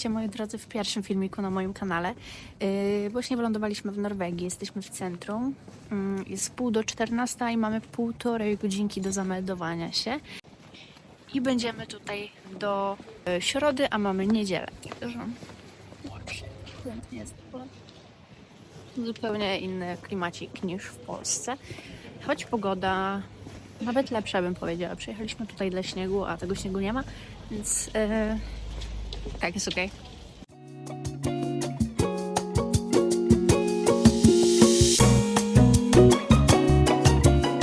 Witajcie moi drodzy w pierwszym filmiku na moim kanale. Yy, właśnie wylądowaliśmy w Norwegii, jesteśmy w centrum. Yy, jest pół do 14 i mamy półtorej godzinki do zameldowania się. I będziemy tutaj do yy, środy, a mamy niedzielę. Także jest. Zupełnie inny klimacik niż w Polsce. Choć pogoda nawet lepsza bym powiedziała. Przyjechaliśmy tutaj dla śniegu, a tego śniegu nie ma, więc yy, jest okej.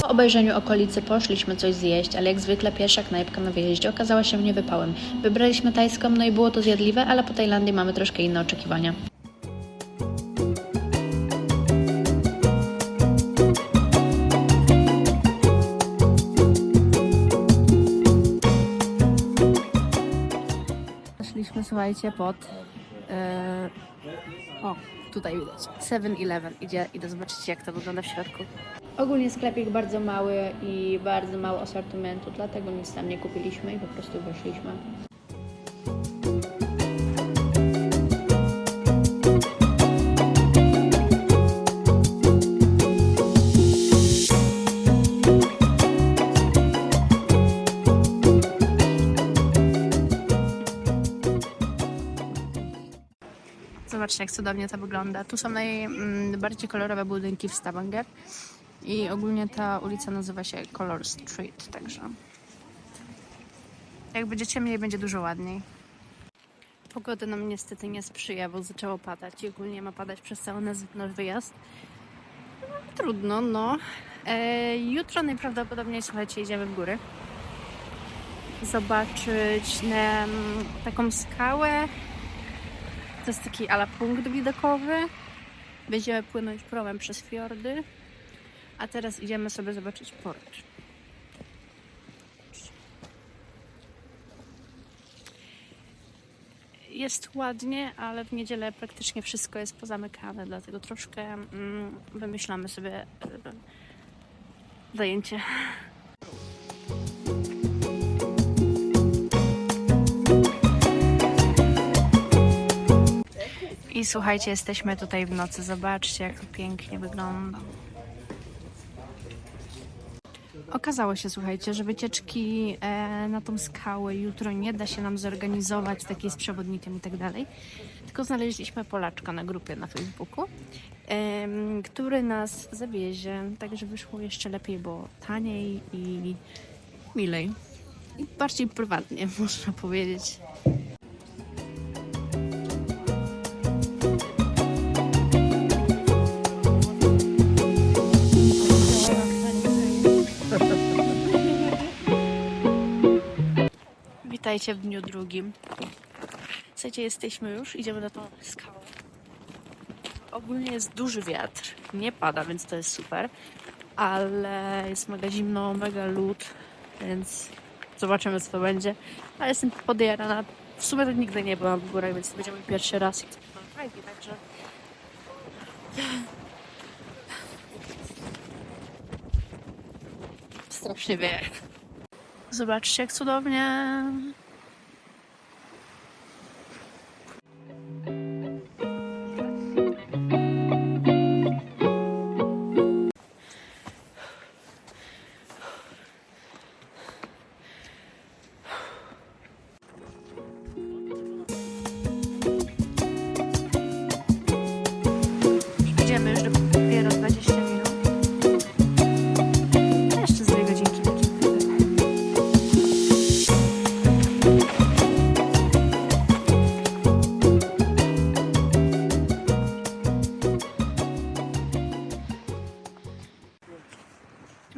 Po obejrzeniu okolicy poszliśmy coś zjeść, ale jak zwykle pierwsza knajpka na wyjeździe okazała się niewypałem. Wybraliśmy tajską, no i było to zjadliwe, ale po Tajlandii mamy troszkę inne oczekiwania. Słuchajcie, pod. e, o, tutaj widać. 7-Eleven. Idzie, idę zobaczyć, jak to wygląda w środku. Ogólnie sklepik bardzo mały i bardzo mało asortymentu, dlatego nic tam nie kupiliśmy i po prostu wyszliśmy. Zobaczcie, jak cudownie to wygląda. Tu są najbardziej kolorowe budynki w Stavanger i ogólnie ta ulica nazywa się Color Street, także jak będzie ciemniej, będzie dużo ładniej. Pogoda nam niestety nie sprzyja, bo zaczęło padać i ogólnie ma padać przez cały nasz wyjazd. No, trudno, no. E, jutro najprawdopodobniej, słuchajcie, idziemy w góry. Zobaczyć em, taką skałę, to jest taki ala punkt widokowy. Będziemy płynąć promem przez fiordy. A teraz idziemy sobie zobaczyć port. Jest ładnie, ale w niedzielę praktycznie wszystko jest pozamykane, dlatego troszkę mm, wymyślamy sobie e, zajęcie. I słuchajcie, jesteśmy tutaj w nocy. Zobaczcie, jak to pięknie wygląda. Okazało się, słuchajcie, że wycieczki e, na tą skałę jutro nie da się nam zorganizować takiej z przewodnikiem i tak dalej. Tylko znaleźliśmy Polaczka na grupie na Facebooku, em, który nas zawiezie. Także wyszło jeszcze lepiej, bo taniej i milej. I bardziej prywatnie, można powiedzieć. Witajcie w dniu drugim. Słuchajcie, jesteśmy już, idziemy na tą skałę. Ogólnie jest duży wiatr, nie pada, więc to jest super, ale jest mega zimno, mega lód, więc zobaczymy co to będzie. Ale jestem podjarana. W sumie to nigdy nie byłam w górach, więc to będzie mój pierwszy raz i to fajnie, także... Strasznie wieje. Zobaczcie, jak cudownie.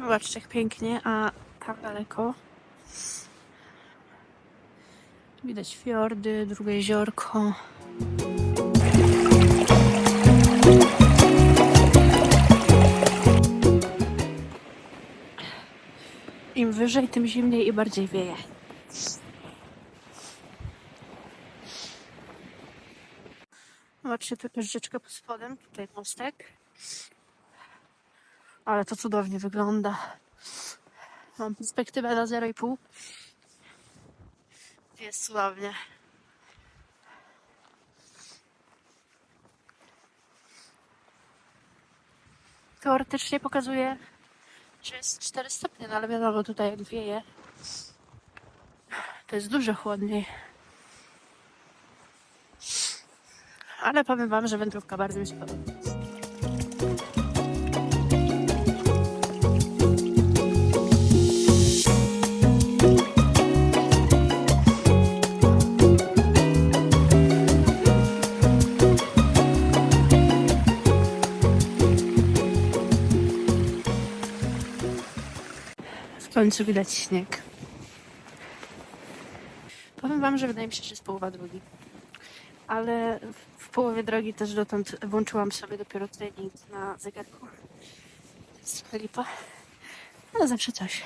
Zobaczcie jak pięknie, a tam daleko widać fiordy, drugie jeziorko. Im wyżej, tym zimniej i bardziej wieje. Zobaczcie, tu rzeczka pod spodem, tutaj mostek. Ale to cudownie wygląda. Mam perspektywę na 0,5. Jest cudownie. Teoretycznie pokazuje, że jest 4 stopnie, no ale wiadomo, tutaj jak wieje, to jest dużo chłodniej. Ale powiem Wam, że wędrówka bardzo mi się podoba. Końcu widać śnieg. Powiem Wam, że wydaje mi się, że jest połowa drogi. Ale w połowie drogi też dotąd włączyłam sobie dopiero trening na zegarku. To jest lipa, ale zawsze coś.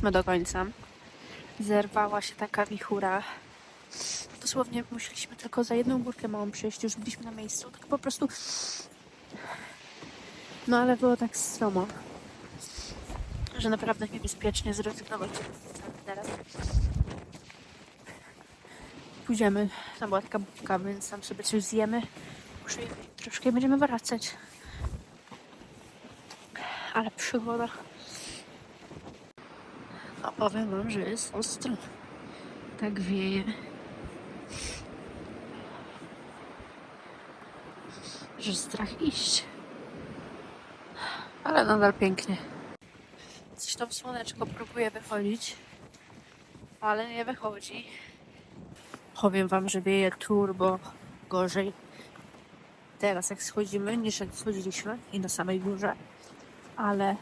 Musieliśmy do końca. Zerwała się taka wichura. Dosłownie musieliśmy tylko za jedną górkę małą przejść, już byliśmy na miejscu. Tak po prostu. No ale było tak stromo, że naprawdę niebezpiecznie zrezygnować teraz. Pójdziemy. Tam była taka bubka, więc tam sobie coś zjemy. Jechać troszkę i będziemy wracać. Ale przygoda. No powiem wam, że jest ostro. Tak wieje. Że strach iść. Ale nadal pięknie. Coś tam słoneczko próbuje wychodzić, ale nie wychodzi. Powiem wam, że wieje turbo gorzej teraz jak schodzimy niż jak schodziliśmy i na samej górze. Ale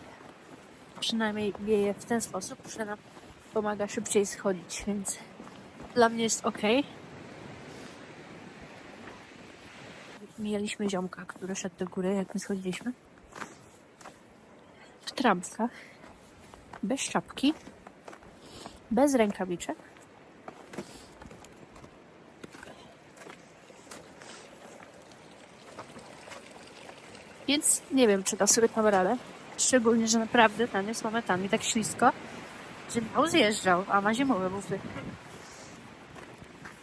przynajmniej wieje w ten sposób, że nam pomaga szybciej schodzić, więc dla mnie jest ok. Mijaliśmy ziomka, który szedł do góry, jak my schodziliśmy. W trampkach, bez czapki, bez rękawiczek. Więc nie wiem, czy da sobie tam radę. Szczególnie, że naprawdę tam jest momentami tak ślisko, że miał zjeżdżał, a ma zimowe bufy.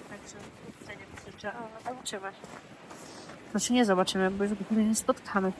Także nie krzyczę, ale zobaczymy. Znaczy nie zobaczymy, bo już go nie spotkamy.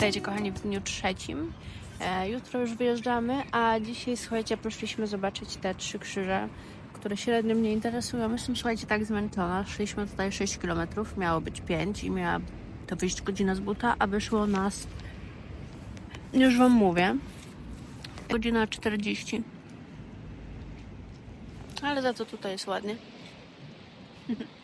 Witajcie kochani w dniu trzecim. E, jutro już wyjeżdżamy, a dzisiaj słuchajcie, poszliśmy zobaczyć te trzy krzyże, które średnio mnie interesują. Jestem słuchajcie tak zmęczona. Szliśmy tutaj 6 km, miało być 5 i miała to wyjść godzina z buta, a wyszło nas już wam mówię. Godzina 40. Ale za to tutaj jest ładnie.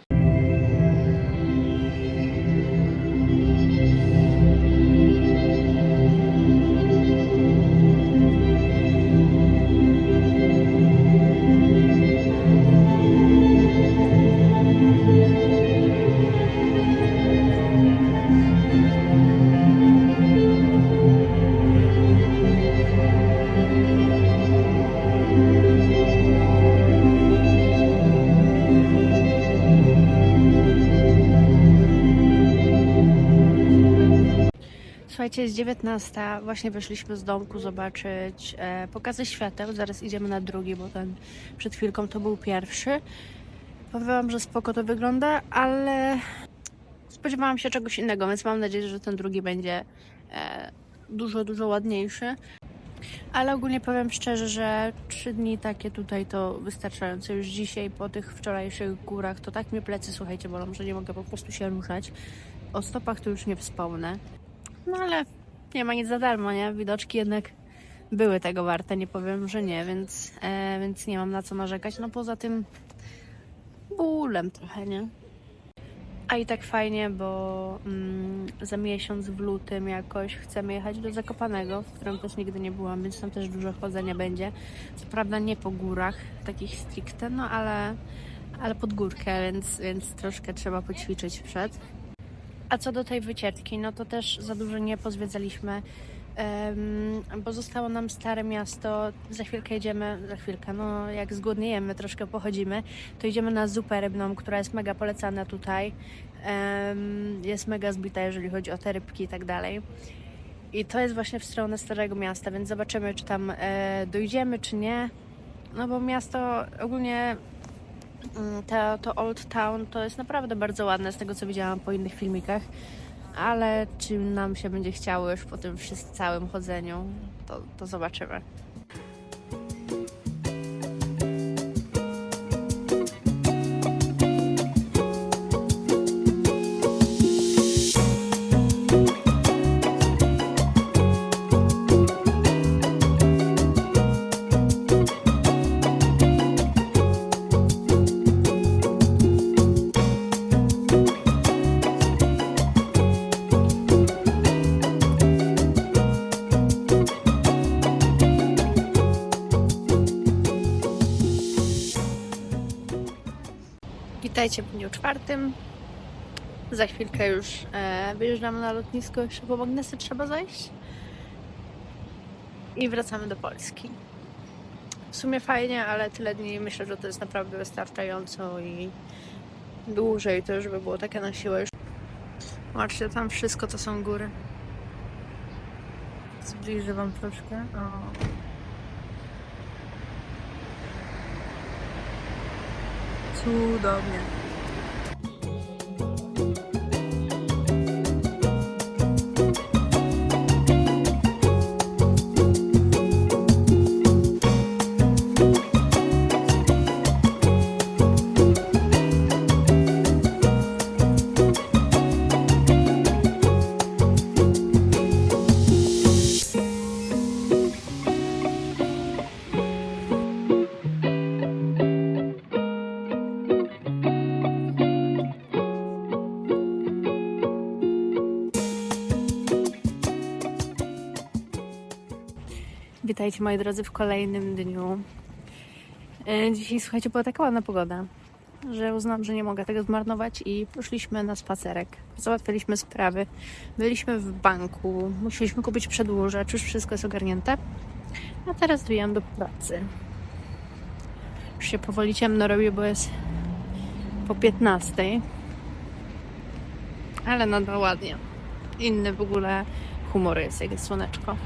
Słuchajcie, jest 19. Właśnie wyszliśmy z domku zobaczyć e, pokazy świateł. Zaraz idziemy na drugi, bo ten przed chwilką to był pierwszy. Powiem że spoko to wygląda, ale spodziewałam się czegoś innego, więc mam nadzieję, że ten drugi będzie e, dużo, dużo ładniejszy. Ale ogólnie powiem szczerze, że trzy dni takie tutaj to wystarczająco. Już dzisiaj po tych wczorajszych górach to tak mnie plecy, słuchajcie, bolą, że nie mogę po prostu się ruszać. O stopach to już nie wspomnę. No ale nie ma nic za darmo, nie? Widoczki jednak były tego warte, nie powiem, że nie, więc, e, więc nie mam na co narzekać. No poza tym bólem trochę, nie? A i tak fajnie, bo mm, za miesiąc w lutym jakoś chcemy jechać do Zakopanego, w którym też nigdy nie byłam, więc tam też dużo chodzenia będzie. Co prawda nie po górach, takich stricte, no ale, ale pod górkę, więc, więc troszkę trzeba poćwiczyć przed. A co do tej wycieczki, no to też za dużo nie pozwiedzaliśmy, bo zostało nam stare miasto. Za chwilkę jedziemy, za chwilkę, no jak zgłodniejemy, troszkę pochodzimy, to idziemy na zupę rybną, która jest mega polecana tutaj. Jest mega zbita, jeżeli chodzi o te rybki i tak dalej. I to jest właśnie w stronę Starego Miasta, więc zobaczymy, czy tam e, dojdziemy, czy nie. No bo miasto ogólnie to, to Old Town to jest naprawdę bardzo ładne z tego co widziałam po innych filmikach, ale czy nam się będzie chciało już po tym wszystkim całym chodzeniu, to, to zobaczymy. Witajcie w dniu czwartym. Za chwilkę już e, wyjeżdżamy na lotnisko, jeszcze po magnesy trzeba zajść. I wracamy do Polski. W sumie fajnie, ale tyle dni myślę, że to jest naprawdę wystarczająco i dłużej to już by było takie na siłę. Zobaczcie, tam wszystko to są góry. Zbliżę wam troszkę. O. Cudownie. Witajcie moi drodzy w kolejnym dniu. E, Dzisiaj słuchajcie, była taka ładna pogoda, że uznam, że nie mogę tego zmarnować i poszliśmy na spacerek. Załatwiliśmy sprawy. Byliśmy w banku, musieliśmy kupić przedłużacz, już wszystko jest ogarnięte. A teraz zwijam do pracy. Już się powoli ciemno robi, bo jest po 15. Ale nadal ładnie. Inny w ogóle humor jest, jak jest słoneczko.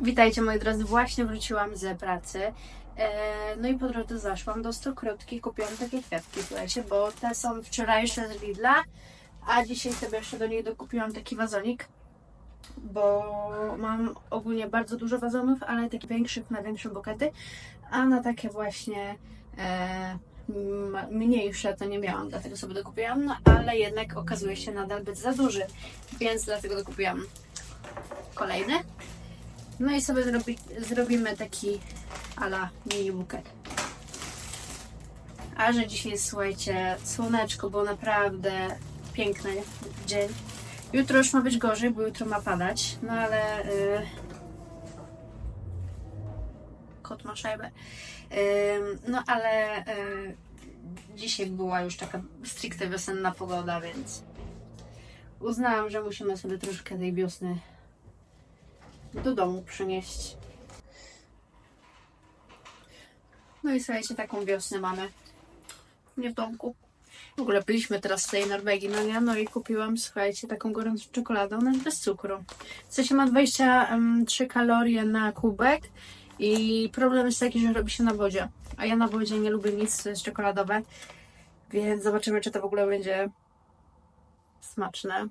Witajcie moi drodzy, właśnie wróciłam ze pracy. E, no i po drodze zaszłam do Stokrotki, kupiłam takie kwiatki, słuchajcie, bo te są wczorajsze z Lidla, a dzisiaj sobie jeszcze do niej dokupiłam taki wazonik, bo mam ogólnie bardzo dużo wazonów, ale takich większych na większe bukety, a na takie właśnie e, mniejsze to nie miałam, dlatego sobie dokupiłam, no ale jednak okazuje się nadal być za duży, więc dlatego dokupiłam kolejny. No i sobie zrobi, zrobimy taki ala mini buket. A że dzisiaj jest, słuchajcie, słoneczko, było naprawdę piękny dzień. Jutro już ma być gorzej, bo jutro ma padać, no ale y, kot ma szajbę. Ym, no ale y, dzisiaj była już taka stricte wiosenna pogoda, więc uznałam, że musimy sobie troszkę tej wiosny do domu przynieść. No i słuchajcie, taką wiosnę mamy. Nie w domku. W ogóle byliśmy teraz w tej Norwegii, no nie? No i kupiłam, słuchajcie, taką gorącą czekoladę. Ona jest bez cukru. W sensie ma 23 kalorie na kubek i problem jest taki, że robi się na wodzie. A ja na wodzie nie lubię nic, co jest czekoladowe. Więc zobaczymy, czy to w ogóle będzie smaczne.